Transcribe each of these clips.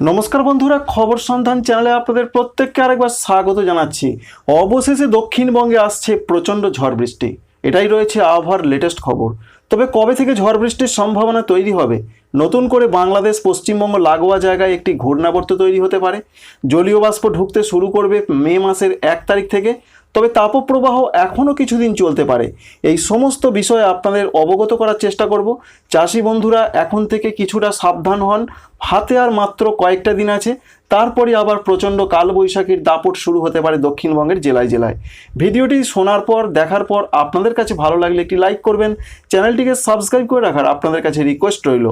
নমস্কার বন্ধুরা, খবর সন্ধান চ্যানেলে আপনাদের প্রত্যেককে আরেকবার স্বাগত জানাচ্ছি। অবশেষে দক্ষিণবঙ্গে আসছে প্রচণ্ড ঝড় বৃষ্টি। এটাই রয়েছে আবহাওয়ার লেটেস্ট খবর। তবে কবে থেকে ঝড় বৃষ্টির সম্ভাবনা তৈরি হবে? নতুন করে বাংলাদেশ, পশ্চিমবঙ্গ লাগোয়া জায়গায় একটি ঘূর্ণাবর্ত তৈরি হতে পারে। জলীয় বাষ্প ঢুকতে শুরু করবে মে মাসের এক তারিখ থেকে। তবে তাপপ্রবাহ এখনও কিছুদিন চলতে পারে। এই সমস্ত বিষয়ে আপনাদের অবগত করার চেষ্টা করব। চাষি বন্ধুরা, এখন থেকে কিছুটা সাবধান হন। হাতে আর মাত্র কয়েকটা দিন আছে। তারপরে আবার প্রচণ্ড কালবৈশাখীর দাপট শুরু হতে পারে দক্ষিণবঙ্গের জেলায় জেলায়। ভিডিওটি শোনার পর, দেখার পর আপনাদের কাছে ভালো লাগলে একটি লাইক করবেন, চ্যানেলটিকে সাবস্ক্রাইব করে রাখার আপনাদের কাছে রিকোয়েস্ট রইল।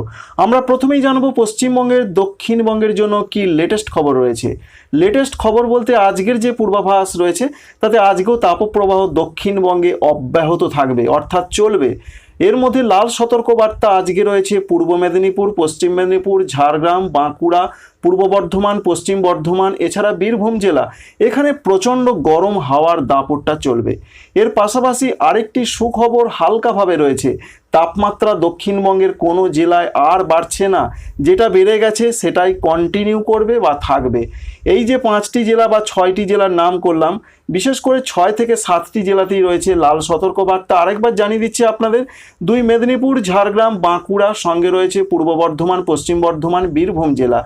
আমরা প্রথমেই জানব পশ্চিমবঙ্গের দক্ষিণবঙ্গের জন্য কি লেটেস্ট খবর রয়েছে। লেটেস্ট খবর বলতে আজকের যে পূর্বাভাস রয়েছে, তাতে আজকেও তাপপ্রবাহ দক্ষিণবঙ্গে অব্যাহত থাকবে, অর্থাৎ চলবে। এর মধ্যে লাল সতর্কবার্তা আজকে রয়েছে পূর্ব মেদিনীপুর, পশ্চিম মেদিনীপুর, ঝাড়গ্রাম, বাঁকুড়া, পূর্ব বর্ধমান, পশ্চিম বর্ধমান, এছাড়া বীরভূম জেলা। এখানে প্রচণ্ড গরম হাওয়ার দাপটটা চলবে। এর পাশাপাশি আরেকটি সুখবর হালকাভাবে রয়েছে। তাপমাত্রা দক্ষিণবঙ্গের কোনো জেলায় আর বাড়ছে না। যেটা বেড়ে গেছে সেটাই কন্টিনিউ করবে বা থাকবে। এই যে পাঁচটি জেলা বা ছয়টি জেলার নাম করলাম, বিশেষ করে ছয় থেকে সাতটি জেলাতেই রয়েছে লাল সতর্কবার্তা। আরেকবার জানিয়ে দিচ্ছি আপনাদের, দুই মেদিনীপুর, ঝাড়গ্রাম, বাঁকুড়া, সঙ্গে রয়েছে পূর্ব বর্ধমান, পশ্চিম বর্ধমান, বীরভূম জেলা।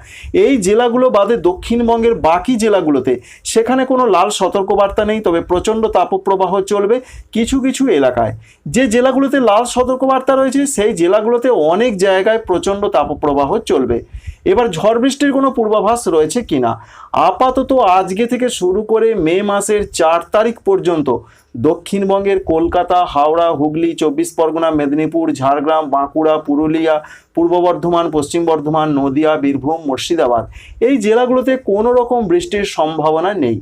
এই জেলাগুলো বাদে দক্ষিণবঙ্গের বাকি জেলাগুলোতে সেখানে কোনো লাল সতর্কবার্তা নেই, তবে প্রচণ্ড তাপপ্রবাহ চলবে কিছু কিছু এলাকায়। যে জেলাগুলোতে লাল সতর্কবার্তা রয়েছে, সেই জেলাগুলোতে অনেক জায়গায় প্রচণ্ড তাপপ্রবাহ চলবে। এবার ঝড় বৃষ্টির কোনো পূর্বাভাস রয়েছে কিনা? আপাতত আজকে থেকে শুরু করে মে মাসের চার তারিখ পর্যন্ত দক্ষিণবঙ্গের কলকাতা, হাওড়া, হুগলি, চব্বিশ পরগনা, মেদিনীপুর, ঝাড়গ্রাম, বাঁকুড়া, পুরুলিয়া, পূর্ব বর্ধমান, পশ্চিম বর্ধমান, নদিয়া, বীরভূম, মুর্শিদাবাদ। এই জেলাগুলোতে কোনো রকম বৃষ্টির সম্ভাবনা নেই।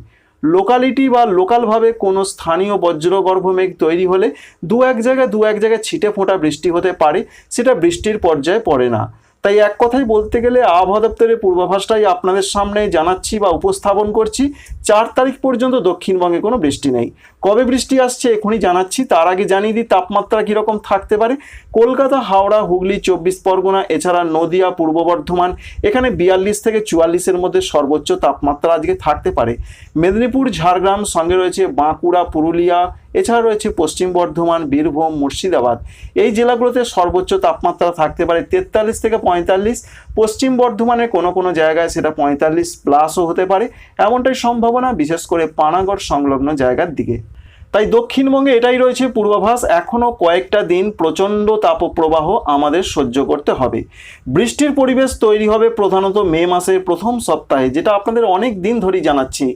লোকালিটি বা লোকালভাবে কোনো স্থানীয় বজ্রগর্ভ মেঘ তৈরি হলে দু এক জায়গায় দু এক জায়গায় ছিটে ফোঁটা বৃষ্টি হতে পারে, সেটা বৃষ্টির পর্যায়ে পড়ে না। তাই এক কথায় বলতে গেলে আবহাওয়া দপ্তরের পূর্বাভাসটাই আপনাদের সামনে জানাচ্ছি বা উপস্থাপন করছি। চার তারিখ পর্যন্ত দক্ষিণবঙ্গে কোনো বৃষ্টি নেই। কবে বৃষ্টি আসছে এখনই জানাচ্ছি, তার আগে জানিয়ে দিই তাপমাত্রা কীরকম থাকতে পারে। কলকাতা, হাওড়া, হুগলি, চব্বিশ পরগনা, এছাড়া নদিয়া, পূর্ব বর্ধমান, এখানে বিয়াল্লিশ থেকে চুয়াল্লিশের মধ্যে সর্বোচ্চ তাপমাত্রা আজকে থাকতে পারে। মেদিনীপুর, ঝাড়গ্রাম সঙ্গে রয়েছে বাঁকুড়া, পুরুলিয়া এছাড়া রয়েছে পশ্চিম বর্ধমান, বীরভূম, মুর্শিদাবাদ। এই জেলাগুলোতে সর্বোচ্চ তাপমাত্রা থাকতে পারে তেতাল্লিশ থেকে পঁয়তাল্লিশ। পশ্চিম বর্ধমানে কোনো কোনো জায়গায় সেটা পঁয়তাল্লিশ প্লাসও হতে পারে। এমনটাই সম্ভাবনা বিশেষ করে পানাগড় সংলগ্ন জায়গার দিকে। তাই দক্ষিণবঙ্গে এটাই রয়েছে পূর্বাভাস। এখনও কয়েকটা দিন প্রচণ্ড তাপপ্রবাহ আমাদের সহ্য করতে হবে। বৃষ্টির পরিবেশ তৈরি হবে প্রধানত মে মাসের প্রথম সপ্তাহে, যেটা আপনাদের অনেক দিন ধরেই জানাচ্ছি।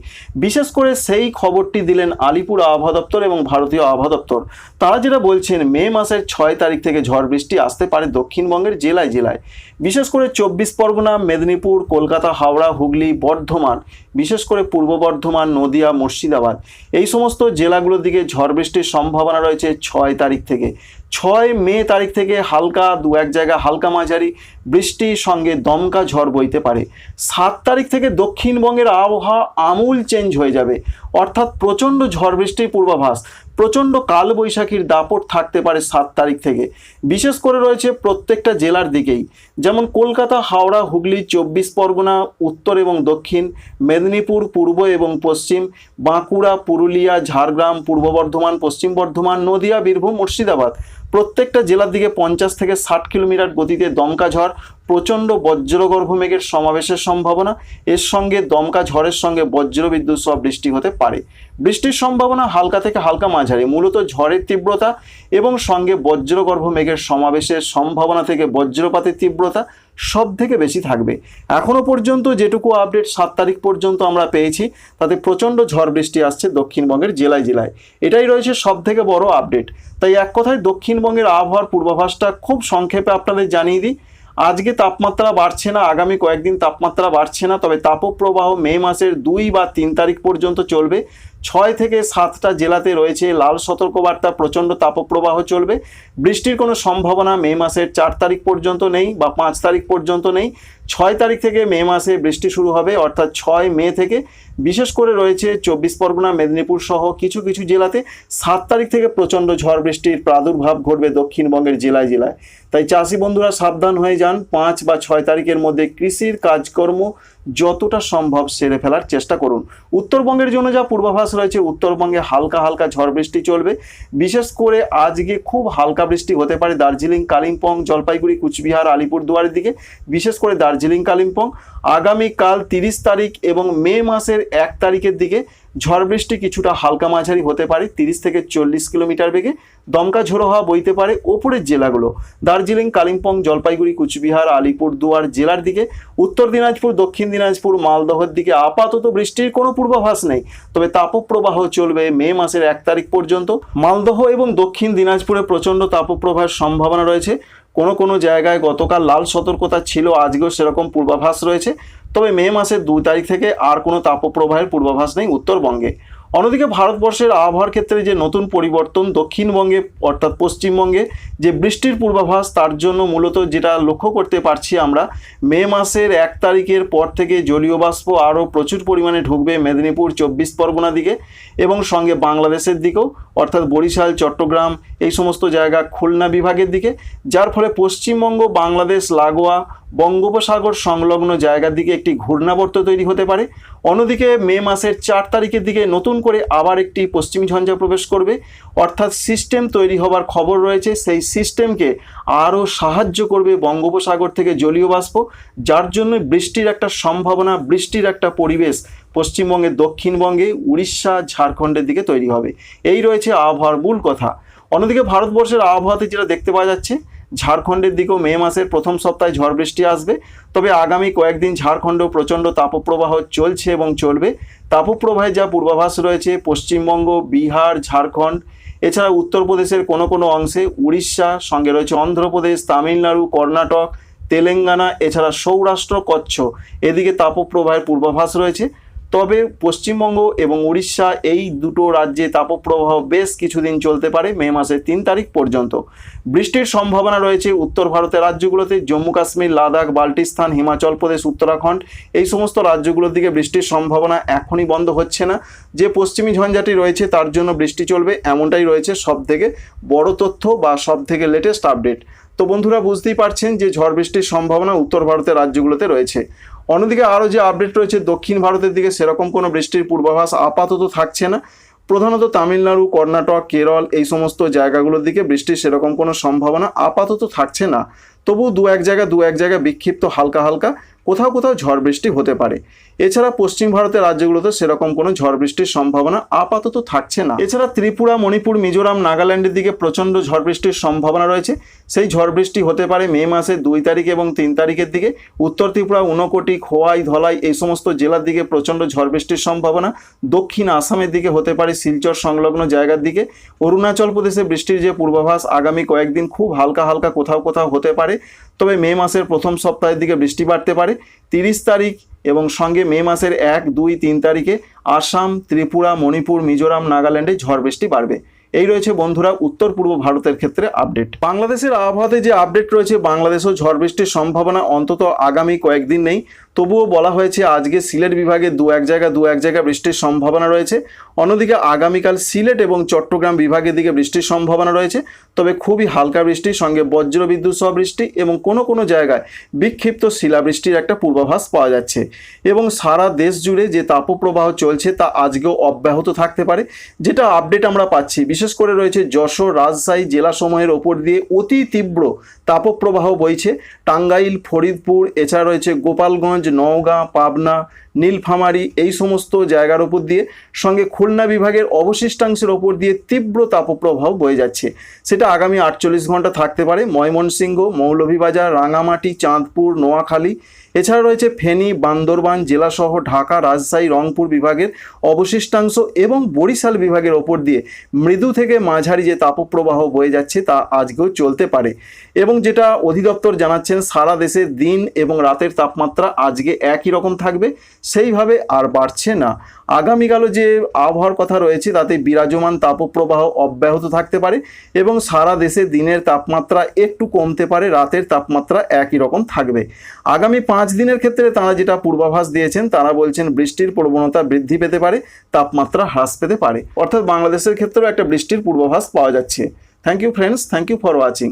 বিশেষ করে সেই খবরটি দিলেন আলিপুর আবহাওয়া দপ্তর এবং ভারতীয় আবহাওয়া দপ্তর। তারা যেটা বলছেন, মে মাসের ছয় তারিখ থেকে ঝড় বৃষ্টি আসতে পারে দক্ষিণবঙ্গের জেলায় জেলায়। বিশেষ করে চব্বিশ পরগনা, মেদিনীপুর, কলকাতা, হাওড়া, হুগলি, বর্ধমান, বিশেষ করে পূর্ব বর্ধমান, নদিয়া, মুর্শিদাবাদ। এই সমস্ত জেলাগুলোর দিকে ঝড় বৃষ্টির সম্ভাবনা রয়েছে ছয় তারিখ থেকে। ছয় মে তারিখ থেকে হালকা দু এক জায়গায় হালকা মাঝারি, বৃষ্টির সঙ্গে দমকা ঝড় বইতে পারে। সাত তারিখ থেকে দক্ষিণবঙ্গের আবহাওয়া আমূল চেঞ্জ হয়ে যাবে। অর্থাৎ প্রচণ্ড ঝড় বৃষ্টির পূর্বাভাস, প্রচণ্ড কালবৈশাখীর দাপট থাকতে পারে সাত তারিখ থেকে। বিশেষ করে রয়েছে প্রত্যেকটা জেলার দিকেই, যেমন কলকাতা, হাওড়া, হুগলি, চব্বিশ পরগনা, উত্তর এবং দক্ষিণ, মেদিনীপুর, পূর্ব এবং পশ্চিম, বাঁকুড়া, পুরুলিয়া, ঝাড়গ্রাম, পূর্ব বর্ধমান, পশ্চিম বর্ধমান, নদিয়া, বীরভূম, মুর্শিদাবাদ। প্রত্যেকটা জেলার দিকে পঞ্চাশ থেকে ষাট কিলোমিটার গতিতে দমকা ঝড় প্রচণ্ড বজ্রগর্ভ মেঘের সমাবেশের সম্ভাবনা। এর সঙ্গে দমকা ঝড়ের সঙ্গে বজ্রবিদ্যুৎ সহ বৃষ্টি হতে পারে। বৃষ্টির সম্ভাবনা হালকা থেকে হালকা মাঝারি, মূলত ঝড়ের তীব্রতা এবং সঙ্গে বজ্রগর্ভ মেঘের সমাবেশের সম্ভাবনা থেকে বজ্রপাতের তীব্রতা সব থেকে বেশি থাকবে। এখনও পর্যন্ত যেটুকু আপডেট সাত তারিখ পর্যন্ত আমরা পেয়েছি, তাতে প্রচণ্ড ঝড় বৃষ্টি আসছে দক্ষিণবঙ্গের জেলায় জেলায়। এটাই রয়েছে সব থেকে বড় আপডেট। তাই এক কথায় দক্ষিণবঙ্গের আবহাওয়ার পূর্বাভাসটা খুব সংক্ষেপে আপনাদের জানিয়ে দিই। আজকে তাপমাত্রা বাড়ছে না, আগামী কয়েকদিন তাপমাত্রা বাড়ছে না, তবে তাপপ্রবাহ মে মাসের দুই বা তিন তারিখ পর্যন্ত চলবে। ছয় থেকে সাতটা জেলাতে রয়েছে লাল সতর্কবার্তা, প্রচণ্ড তাপপ্রবাহ চলবে। বৃষ্টির কোনো সম্ভাবনা মে মাসের চার তারিখ পর্যন্ত নেই বা পাঁচ তারিখ পর্যন্ত নেই। ছয় তারিখ থেকে মে মাসে বৃষ্টি শুরু হবে, অর্থাৎ ছয় মে থেকে। বিশেষ করে রয়েছে চব্বিশ পরগনা, মেদিনীপুর সহ কিছু কিছু জেলাতে সাত তারিখ থেকে প্রচণ্ড ঝড় বৃষ্টির প্রাদুর্ভাব ঘটবে দক্ষিণবঙ্গের জেলায় জেলায়। তাই চাষি বন্ধুরা সাবধান হয়ে যান। পাঁচ বা ছয় তারিখের মধ্যে কৃষির কাজকর্ম যতটা সম্ভব সেরে ফেলার চেষ্টা করুন। উত্তরবঙ্গের জন্য যা পূর্বাভাস রয়েছে, উত্তরবঙ্গে হালকা হালকা ঝড় বৃষ্টি চলবে। বিশেষ করে আজকে খুব হালকা বৃষ্টি হতে পারে দার্জিলিং, কালিম্পং, জলপাইগুড়ি, কুচবিহার, আলিপুরদুয়ারের দিকে। বিশেষ করে দার্জিলিং, কালিম্পং। আগামীকাল তিরিশ তারিখ এবং মে মাসের এক তারিখের দিকে ঝড় বৃষ্টি কিছুটা হালকা মাঝারি হতে পারে, তিরিশ থেকে চল্লিশ কিলোমিটার বেগে। দমকা ঝোড়ো হওয়া বইতে পারে ওপরের জেলাগুলো। দার্জিলিং, কালিম্পং, জলপাইগুড়ি, কুচবিহার আলিপুরদুয়ার জেলার দিকে। উত্তর দিনাজপুর, দক্ষিণ দিনাজপুর, মালদহের দিকে আপাতত বৃষ্টির কোনো পূর্বাভাস নেই। তবে তাপপ্রবাহ চলবে মে মাসের এক তারিখ পর্যন্ত। মালদহ এবং দক্ষিণ দিনাজপুরে প্রচণ্ড তাপপ্রবাহের সম্ভাবনা রয়েছে। কোনো কোনো জায়গায় গতকাল লাল সতর্কতা ছিল, আজকেও সেরকম পূর্বাভাস রয়েছে। তবে মে মাসের দুই তারিখ থেকে আর কোনো তাপপ্রবাহের পূর্বাভাস নেই উত্তরবঙ্গে। অন্যদিকে ভারতবর্ষের আবহাওয়ার ক্ষেত্রে যে নতুন পরিবর্তন দক্ষিণবঙ্গে অর্থাৎ পশ্চিমবঙ্গে যে বৃষ্টির পূর্বাভাস, তার জন্য মূলত যেটা লক্ষ্য করতে পারছি আমরা, মে মাসের এক তারিখের পর থেকে জলীয় বাষ্প আরও প্রচুর পরিমাণে ঢুকবে মেদিনীপুর চব্বিশ পরগনা দিকে এবং সঙ্গে বাংলাদেশের দিকেও, অর্থাৎ বরিশাল, চট্টগ্রাম, এই সমস্ত জায়গা খুলনা বিভাগের দিকে, যার ফলে পশ্চিমবঙ্গ, বাংলাদেশ, লাগোয়া বঙ্গোপসাগর সংলগ্ন জায়গার দিকে একটি ঘূর্ণাবর্ত তৈরি হতে পারে। অন্যদিকে মে মাসের চার তারিখের দিকে নতুন করে আবার একটি পশ্চিম ঝঞ্ঝা প্রবেশ করবে। অর্থাৎ সিস্টেম তৈরি হবার খবর রয়েছে। সেই সিস্টেমকে আরও সাহায্য করবে বঙ্গোপসাগর থেকে জলীয় বাষ্প, যার জন্য বৃষ্টির একটা সম্ভাবনা, বৃষ্টির একটা পরিবেশ পশ্চিমবঙ্গের দক্ষিণবঙ্গে, উড়িষ্যা, ঝাড়খণ্ডের দিকে তৈরি হবে। এই রয়েছে আবহাওয়ার মূল কথা। অন্যদিকে ভারতবর্ষের আবহাওয়াতে যেটা দেখতে পাওয়া যাচ্ছে ঝাড়খণ্ডের দিকেও মে মাসের প্রথম সপ্তাহে ঝড় বৃষ্টি আসবে। তবে আগামী কয়েকদিন ঝাড়খণ্ডেও প্রচণ্ড তাপপ্রবাহ চলছে এবং চলবে। তাপপ্রবাহে যা পূর্বাভাস রয়েছে, পশ্চিমবঙ্গ, বিহার, ঝাড়খণ্ড, এছাড়া উত্তরপ্রদেশের কোনো কোনো অংশে উড়িষ্যা, সঙ্গে রয়েছে অন্ধ্রপ্রদেশ, তামিলনাড়ু, কর্ণাটক, তেলেঙ্গানা, এছাড়া সৌরাষ্ট্র, কচ্ছ। এদিকে তাপপ্রবাহের পূর্বাভাস রয়েছে। তবে পশ্চিমবঙ্গ এবং উড়িষ্যা এই দুটো রাজ্যে তাপপ্রবাহ বেশ কিছুদিন চলতে পারে মে মাসের তিন তারিখ পর্যন্ত। বৃষ্টির সম্ভাবনা রয়েছে উত্তর ভারতের রাজ্যগুলোতে, জম্মু কাশ্মীর, লাদাখ, বাল্টিস্তান, হিমাচল প্রদেশ, উত্তরাখণ্ড, এই সমস্ত রাজ্যগুলোর দিকে বৃষ্টির সম্ভাবনা এখনই বন্ধ হচ্ছে না। যে পশ্চিমী ঝঞ্ঝাটি রয়েছে তার জন্য বৃষ্টি চলবে, এমনটাই রয়েছে সব থেকে বড় তথ্য বা সব থেকে লেটেস্ট আপডেট তো বন্ধুরা বুঝতেই পারছেন যে ঝড় বৃষ্টির সম্ভাবনা উত্তর ভারতের রাজ্যগুলোতে রয়েছে। অন্যদিকে আরও যে আপডেট রয়েছে, দক্ষিণ ভারতের দিকে সেরকম কোনো বৃষ্টির পূর্বাভাস আপাতত থাকছে না। প্রধানত তামিলনাড়ু, কর্ণাটক, কেরল এই সমস্ত জায়গাগুলোর দিকে বৃষ্টির সেরকম কোনো সম্ভাবনা আপাতত থাকছে না। তবু দু এক জায়গা, দু এক জায়গা বিক্ষিপ্ত হালকা হালকা। কোথাও কোথাও ঝড় বৃষ্টি হতে পারে। এছাড়া পশ্চিম ভারতের রাজ্যগুলোতে সেরকম কোনো ঝড় বৃষ্টির সম্ভাবনা আপাতত থাকছে না। এছাড়া ত্রিপুরা, মণিপুর, মিজোরাম, নাগাল্যান্ডের দিকে প্রচণ্ড ঝড় বৃষ্টির সম্ভাবনা রয়েছে। সেই ঝড় বৃষ্টি হতে পারে মে মাসের দুই তারিখ এবং তিন তারিখের দিকে। উত্তর ত্রিপুরা, ঊনকোটি, খোয়াই, ধলাই এই সমস্ত জেলার দিকে প্রচণ্ড ঝড় বৃষ্টির সম্ভাবনা। দক্ষিণ আসামের দিকে হতে পারে শিলচর সংলগ্ন জায়গার দিকে। অরুণাচল প্রদেশে বৃষ্টির যে পূর্বাভাস আগামী কয়েকদিন খুব হালকা হালকা কোথাও কোথাও হতে পারে। তবে মে মাসের প্রথম সপ্তাহের দিকে বৃষ্টি বাড়তে পারে। তিরিশ তারিখ এবং সঙ্গে মে মাসের এক, দুই, তিন তারিখে আসাম, ত্রিপুরা, মণিপুর, মিজোরাম, নাগাল্যান্ডে ঝড় বৃষ্টি বাড়বে। এই রয়েছে বন্ধুরা উত্তর পূর্ব ভারতের ক্ষেত্রে আপডেট। বাংলাদেশের আবহাওয়াতে যে আপডেট রয়েছে, বাংলাদেশেও ঝড় বৃষ্টির সম্ভাবনা অন্তত আগামী কয়েকদিন নেই। তবুও বলা হয়েছে আজকে সিলেট বিভাগে দু এক জায়গা, দু এক জায়গা বৃষ্টির সম্ভাবনা রয়েছে। অন্যদিকে আগামীকাল সিলেট এবং চট্টগ্রাম বিভাগের দিকে বৃষ্টির সম্ভাবনা রয়েছে। তবে খুবই হালকা বৃষ্টির সঙ্গে বজ্র বিদ্যুৎ সহ বৃষ্টি এবং কোনো কোনো জায়গায় বিক্ষিপ্ত শিলাবৃষ্টির একটা পূর্বাভাস পাওয়া যাচ্ছে। এবং সারা দেশ জুড়ে যে তাপপ্রবাহ চলছে তা আজকেও অব্যাহত থাকতে পারে, যেটা আপডেট আমরা পাচ্ছি। বিশেষ করে রয়েছে যশোর, রাজশাহী জেলাসমূহের ওপর দিয়ে অতি তীব্র তাপপ্রবাহ বইছে। টাঙ্গাইল, ফরিদপুর, এছাড়া রয়েছে গোপালগঞ্জ নওগাঁ, পাবনা, নীলফামারি এই সমস্ত জায়গার ওপর দিয়ে সঙ্গে খুলনা বিভাগের অবশিষ্টাংশের ওপর দিয়ে তীব্র তাপপ্রভাব বয়ে যাচ্ছে। সেটা আগামী আটচল্লিশ ঘণ্টা থাকতে পারে। ময়মনসিংহ, মৌলভীবাজার, রাঙামাটি, চাঁদপুর, নোয়াখালী এছাড়া রয়েছে ফেনী, বান্দরবান জেলাসহ ঢাকা, রাজশাহী, রংপুর বিভাগের অবশিষ্টাংশ এবং বরিশাল বিভাগের ওপর দিয়ে মৃদু থেকে মাঝারি যে তাপপ্রবাহ বয়ে যাচ্ছে তা আজকেও চলতে পারে। এবং যেটা অধিদপ্তর জানাচ্ছেন, সারা দেশে দিন এবং রাতের তাপমাত্রা আজকে একই রকম থাকবে, সেইভাবে আর বাড়ছে না। আগামীকালও যে আবহাওয়ার কথা রয়েছে, তাতে বিরাজমান তাপপ্রবাহ অব্যাহত থাকতে পারে এবং সারা দেশে দিনের তাপমাত্রা একটু কমতে পারে, রাতের তাপমাত্রা একই রকম থাকবে। আগামী পাঁচ দিনের ক্ষেত্রে তারা যেটা পূর্বাভাস দিয়েছেন, তারা বলছেন বৃষ্টির প্রবণতা বৃদ্ধি পেতে পারে, তাপমাত্রা হ্রাস পেতে পারে। অর্থাৎ বাংলাদেশের ক্ষেত্রেও একটা বৃষ্টির পূর্বাভাস পাওয়া যাচ্ছে। Thank you friends thank you for watching